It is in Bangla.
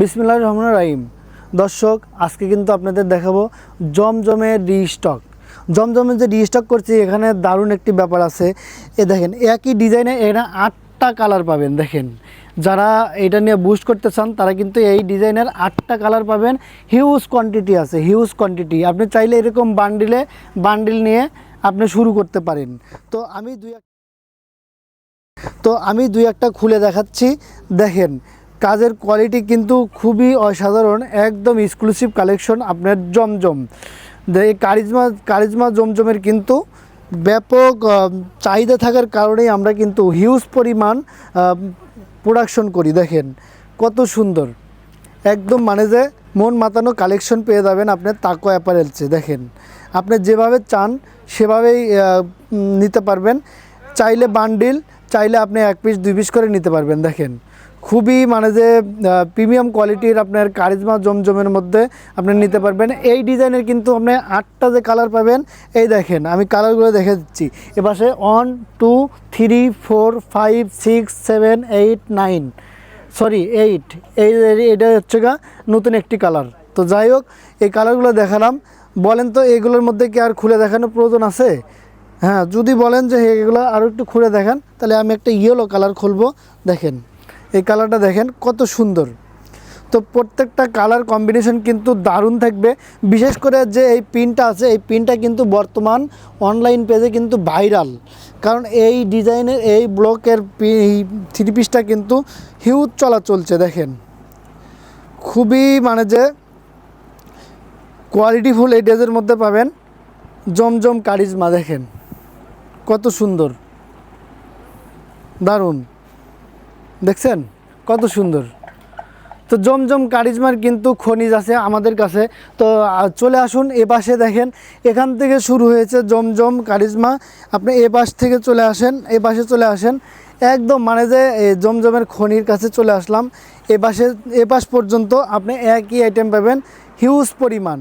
বিসমিল্লাহ রহমান রাহিম। দর্শক, আজকে কিন্তু আপনাদের দেখাবো জমজমের রিস্টক। জমজমের যে রিস্টক করছি, এখানে দারুণ একটি ব্যাপার আছে। এ দেখেন, একই ডিজাইনে এখানে আটটা কালার পাবেন, দেখেন। যারা এটা নিয়ে বুস্ট করতে চান, তারা কিন্তু এই ডিজাইনের আটটা কালার পাবেন। হিউজ কোয়ান্টিটি আছে হিউজ কোয়ান্টিটি আপনি চাইলে এরকম বান্ডিলে বান্ডিল নিয়ে আপনি শুরু করতে পারেন। তো আমি দুই তো আমি দুই একটা খুলে দেখাচ্ছি। দেখেন কাজের কোয়ালিটি কিন্তু খুবই অসাধারণ, একদম এক্সক্লুসিভ কালেকশন আপনার জমজম। এই কারিজমা কারিজমা জমজমের কিন্তু ব্যাপক চাহিদা থাকার কারণেই আমরা কিন্তু হিউজ পরিমাণ প্রোডাকশন করি, দেখেন। কত সুন্দর। একদম মানে যে মন মাতানো কালেকশন পেয়ে যাবেন আপনার তাকো অ্যাপারেলসে দেখেন। আপনি যেভাবে চান, সেভাবেই নিতে পারবেন। চাইলে বান্ডিল চাইলে আপনি এক পিস দুই পিস করে নিতে পারবেন, দেখেন। খুবই মানে যে প্রিমিয়াম কোয়ালিটির আপনার কারিজমা জমজমের মধ্যে আপনি নিতে পারবেন। এই ডিজাইনের কিন্তু আপনি আটটা যে কালার পাবেন, এই দেখেন, আমি কালারগুলো দেখে দিচ্ছি। এপাশে one two three four five six seven eight nine sorry eight এই এটা হচ্ছে গা নতুন একটি কালার তো যাই হোক, এই কালারগুলো দেখালাম। বলেন তো, এগুলোর মধ্যে কি আর খুলে দেখানোর প্রয়োজন আছে? হ্যাঁ যদি বলেন যে এগুলো আরও একটু খুঁড়ে দেখান, তাহলে আমি একটা ইয়েলো কালার খুলবো, দেখেন। এই কালারটা দেখেন, কত সুন্দর। তো প্রত্যেকটা কালার কম্বিনেশন কিন্তু দারুণ থাকবে। বিশেষ করে যে এই পিনটা আছে, এই পিনটা কিন্তু বর্তমান অনলাইন পেজে কিন্তু ভাইরাল কারণ এই ডিজাইনের, এই ব্লকের থ্রি পিসটা কিন্তু হিউজ চলা চলছে, দেখেন। খুবই মানে যে কোয়ালিটিফুল এই ড্রেসের মধ্যে পাবেন। জমজম কারিজমা, দেখেন। কত সুন্দর। দারুণ। দেখছেন? কত সুন্দর। তো জমজম কারিজমার কিন্তু খনিজ আছে আমাদের কাছে। তো চলে আসুন এ পাশে দেখেন। এখান থেকে শুরু হয়েছে জমজম কারিজমা। আপনি এ পাশ থেকে চলে আসেন, এ পাশে চলে আসেন। একদম মানে যে জমজমের খনির কাছে চলে আসলাম। এ পাশে, এ পাশ পর্যন্ত আপনি একই আইটেম পাবেন। হিউজ পরিমাণ।